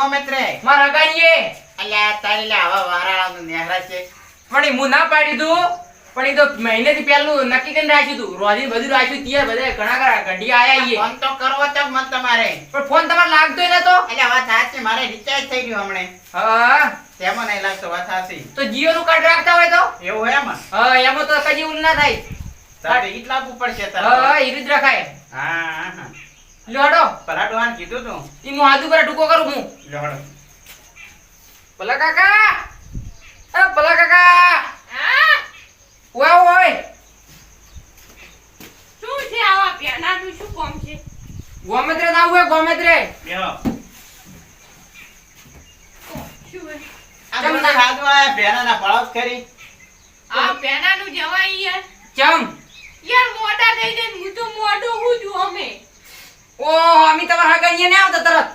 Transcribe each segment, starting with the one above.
ગોમેત્રે. મારા ગાડીએ. અલ્યા તારી લે આવા વારાળાનું નેહરા છે. પણ એ હું ના પાડી દઉં પણ એ તો મહિનેથી પહેલું નક્કી કરીને રાખ્યું રોજી બધું રાખ્યું ત્યાં બધા ઘણા ઘણા ઘંટી આયા ઈએ ફોન તો કરવો તો મત તમારે. પણ ફોન તમારે લાગતો ય તો અલ્યા વાત સાચી. મારે રિચાર્જ થઈ ગયું હમણે. હા. તેમાં નહીં લાગતો વાત સાચી. તો જીઓ નું કાર્ડ રાખતા હોય તો? એવું એમાં? હા એમાં તો કદી ઉલ ના થાય. તારે ઈ જ લાવવું પડશે તારે હા રીત રખાય. હા હા. લોડો. પલાડવાન કીધું તું. ઈ હું હાથું પર ટૂંકો કરું હું. લોડો. પલા કાકા. એ પલા કાકા. હા? ઓય ઓય શું છે આવા પેનાનું શું કોમ છે? ગોમેત્રે ના હોય ગોમેત્રે. બેહો. શું હે? આ મને ના? ખાધું આયા ભેણાના પળાવ કરી. આ પેનાનું જવાય યાર. ચમ. યાર મોટા થઈ જાય ને હું તો મોઢું હું છું અમે. ઓ અમે તમારા હાગણીએ ને આવતા તરત.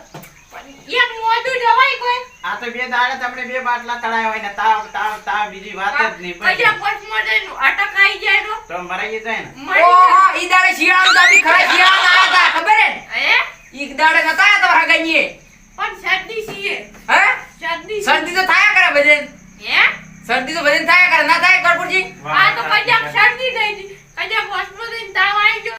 એક મોઢું જવાય કોઈ? આ તો બે દાડે તમને બે બાટલા તળાય હોય ને તાવ તાવ તાવ બીજી વાત જ નહીં પછી પચમાં જઈને અટકાઈ જાય તો? તો મરાઈ જાય ને? ઓહો ઈ દાડે શિયાળાનું દાબી ખરા શિયાળામાં આયા હતા ખબર હે હે? ઈ દાડે નતા આયા તમારા હાગણીએ પણ શરદી છીએ. હે? શરદી. શરદી તો થાય કરે ભજન હે? શરદી તો ભજન થાયા કરે. ના થાય કરપુરજી? આ તો કજા શરદી થઈ ગઈ. કજા પચમાં જઈને તાવ આવી ગયો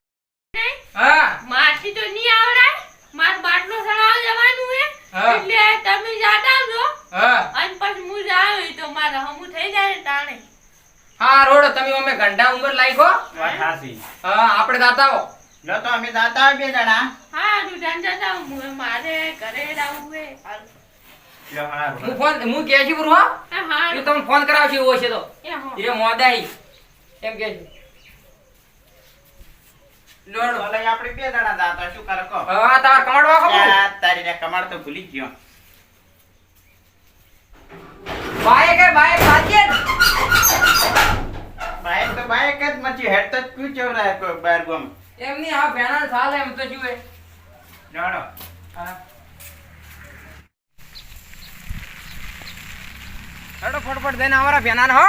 નહીં? હા મારથી તો નહીં આવડાય માર બાટલો સડાવ જવાનું હે હા. એટલે તમે જાતા આવજો હા અને પછી હું જાવ તો મારે હમું થઈ જાય ને તાણે હા રોડ તમે અમે ઘંટા ઉંમર લાગ્યો? હા આપણે દાતા હો લો તો અમે દાતા બે જણા. હા તું જાણતા જાવ મારે ઘરે આવું હે હારું. લ્યો હારું. હું ફોન હું કે છું હો? હા એ તમને ફોન કરાવશે એવો છે તો. એ મોદાઈ. એમ કે છે. લોડો આપણે બે જણા જાતા શું કરે હા તાર કમાડવા ખબર તારી કમાડ તો ભૂલી ગયો. બાઈક કે બાઈક સાચી જ. બાઈક જ મચી હેડ તો ક્યું ચવરાય કોઈ બાર ગમ? એમની આ ભેણા સાલ એમ તો જુએ. જાણો. હેડો ફટફટ દઈને અમારા ભેનાને હો.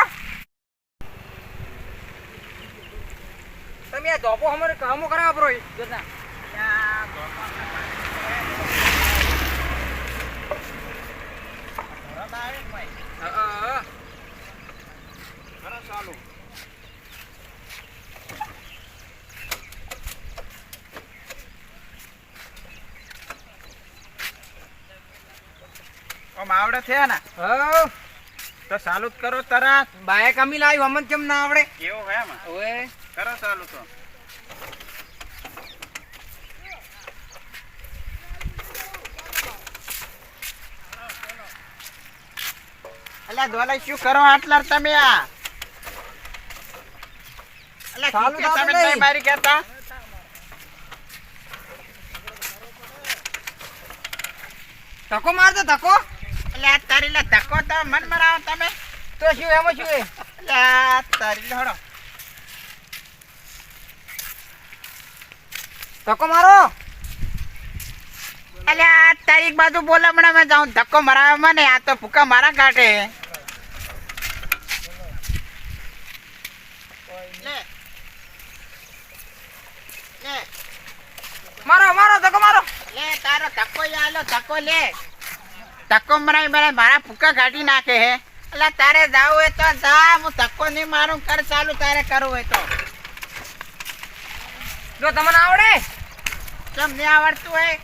તમે આ ધોપો અમારે કામો કરાવો બ્રો જોતા હા, હા, હા. આમ આવડે છે ને? તો સાલુત કરો તરત. બાય કમી લાવ્યું અમન કેમ ના આવડે? કેવો હે ઓએ કરો સાલુ તો. શું કરો? આટલા તમે આ? છે, ચાલુ તમે બારી કહેતા? ધક્કો મારતો ધક્કો. અલ્યા તારી લે ધક્કો તો મન મરાવો તમે. તો શું એમાં શું એ? અલ્યા તારી લે ધક્કો મારો? અલ્યા તારી એક બાજુ બોલા મને મેં જાઉં. ધક્કો મરાવે મને આ તો ભૂકા મારા કાઢે મારો મારો ધક્કો મારો. લે તારો ધક્કો આલો ધક્કો લે. ધક્કો મરાઈ મરાઈ મારા ફૂકા કાઢી નાખે હે. એટલે તારે જાવ હોય તો જા હું ધક્કો નહીં મારું કર ચાલુ તારે કરવું હોય તો. જો તમને આવડે? કેમ નહીં આવડતું હોય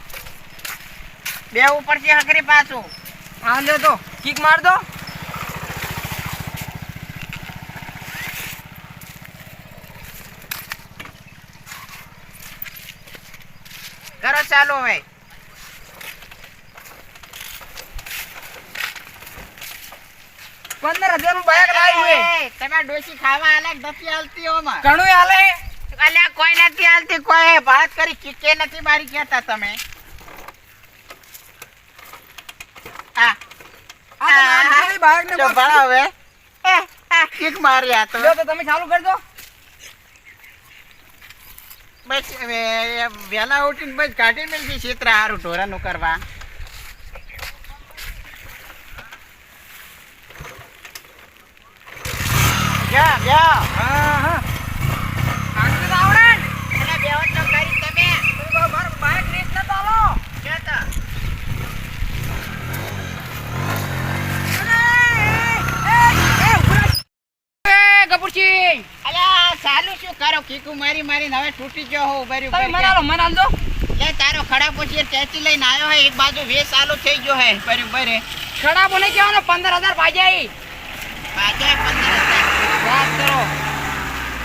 બે ઉપરથી હકરી પાછું. હા લ્યો તો કિક માર દો. કરો ચાલુ હવે. પંદર હજારનું એ એ, તમે ડોસી ખાવા અલગ નથી હાલતી ઓમાં ઘણું હાલે અલ્યા કોઈ નથી હાલતી કોઈ વાત કરી કીકે નથી મારી કહેતા તમે. આ. આ તો ને કિક મારી આ તમે ચાલુ કરજો. બસ વહેલા ઉઠીને બસ કાઢી મેલતી ક્ષેત્ર હારું ઢોરાનું કરવા. ક્યાં ક્યાં હા કરો કીકુ મારી મારી હવે તૂટી ગયો હો ઉભરી ઉભરી મનાલો મનાલો લે તારો ખડાપો છે ટેચી લઈને આવ્યો હે એક બાજુ વેસ આલો થઈ ગયો હે ઉભરી ઉભરી ખડાપો ને કેવાનો 15000 ભાજાઈ પંદર હજાર. વાત કરો.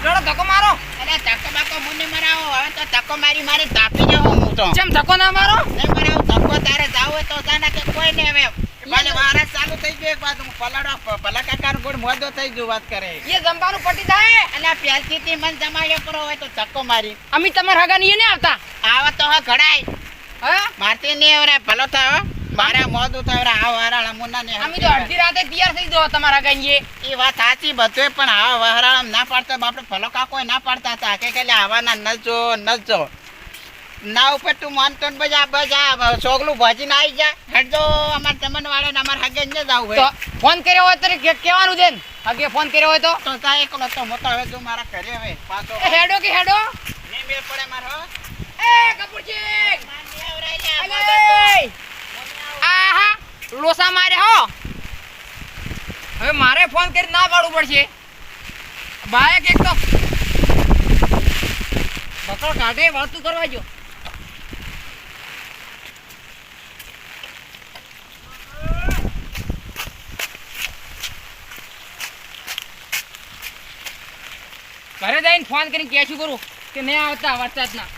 જોડો ધક્કો મારો. અરે ધક્કો બાકો મુન્ને મરાવો. હવે તો ધક્કો મારી મારી તાપી હું તો. ધક્કો ના મારો? નહીં મરાવું ધક્કો તારે જાવ તો કે કોઈ નહીં હવે. ભલે વારસ ચાલુ થઈ ગયો એક બાજુ પલાડો ભલા કાકાનો ગોળ મોદો થઈ ગયો વાત કરે. એ જમવાનું પટી જાય. અને પ્યાલથી થી મન જમાયો કરો હોય તો ધક્કો મારી. અમે તમારા હગા ની ને આવતા? આવા તો હા ઘડાય. હા? મારતી નહીં હવે ભલો થાવ મારા મોદું થાવ આ વારાળા મુન્ના ને અમે તો અડધી રાતે તૈયાર થઈ જાવ તમારા હગા એ વાત સાચી બધું પણ આ વહરાળા ના પાડતા બાપડે ભલો કાકો ના પાડતા હતા. કે કે આવાના નજો નજો ના ઉપર તું માનતો ને બજા બજા છોકલું ભજીને આવી જા હેડજો અમાર વાળા ને અમાર હાગે ને જાવ તો ફોન કર્યો હોય તો કે- કહેવાનું છે ને? હગે ફોન કર્યો હોય તો? તો તા એકલો તો મોટો હવે જો મારા ઘરે હવે પાછો હેડો કે હેડો? નહીં મેળ પડે મારો એ કપૂરસિંહ માર નહીં આવરાય લે, આ મોદો અલે! આહા લોસા મારે હો હવે મારે ફોન કરી ના પાડવું પડશે. બાયક એક તો બકરો કાઢે વાતું કરવા જો. ઘરે જઈને ફોન કરીને કહેશું કરું? કે નહીં આવતા વરસાદના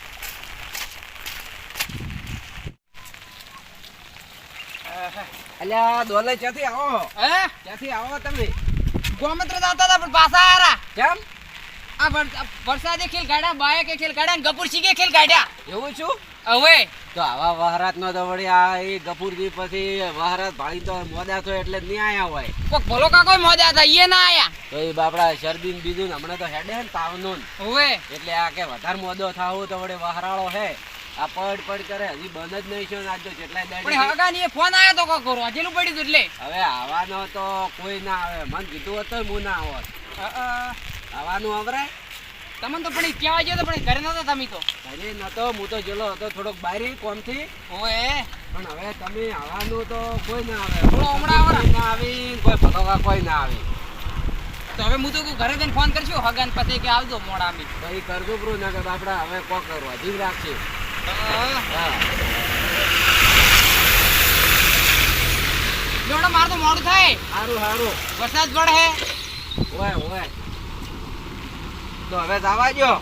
અલ્યા દોલે ક્યાંથી આવો? હે? ક્યાંથી આવો તમે? ગોમત્ર જતા હતા પણ પાછા આરા કેમ? આ વરસાદે ખેલ કાઢ્યા બાયકે ખેલ કાઢ્યા ને ગપુરસિંહે ખેલ કાઢ્યા એવું છું હવે. તો આવા વહરાત નો તો વળી આ એ ગફુરજી પછી વહરાત ભાળી તો મોડા તો એટલે નહીં આયા હોય. કોક ભલો કાકો મોદા હતા ઈએ ના આયા. તો એ બાપડા શરદી બીજું ને હમણાં તો હેડે ને તાવનું. હવે. એટલે આ કે વધારે મોદો થાવું તો વળી વહરાળો હે. આ પડ પડ કરે હજી બંધ જ નહીં છે ને આજ દાડી પણ હગા ની ફોન આયો તો કોક રોજેલું પડ્યું હતું એટલે. હવે આવવાનો તો કોઈ ના આવે. મન કીધું હતો હું ના આવત આવવાનું આવરાય. તમને તો પણ કહેવા ગયો તો પણ ઘરે નતા તમે તો. નતો હું તો જેલો હતો થોડોક બારી કોમથી. ઓએ પણ હવે તમે આવવાનું તો કોઈ ના આવે. થોડો હમણાં આવો ના આવી કોઈ ફટોકા કોઈ ના આવી. તો હવે હું તો ઘરે જઈને ફોન કરશું હગાન પછી કે આવજો મોડા મી ભાઈ કરજો બ્રો ના કે બાપડા હવે કોક રોજી રાખશે હા જોડો માર તો મોડું થાય. હારું હારું. વરસાદ પડે હે. ઓય ઓય. તો હવે જવા જો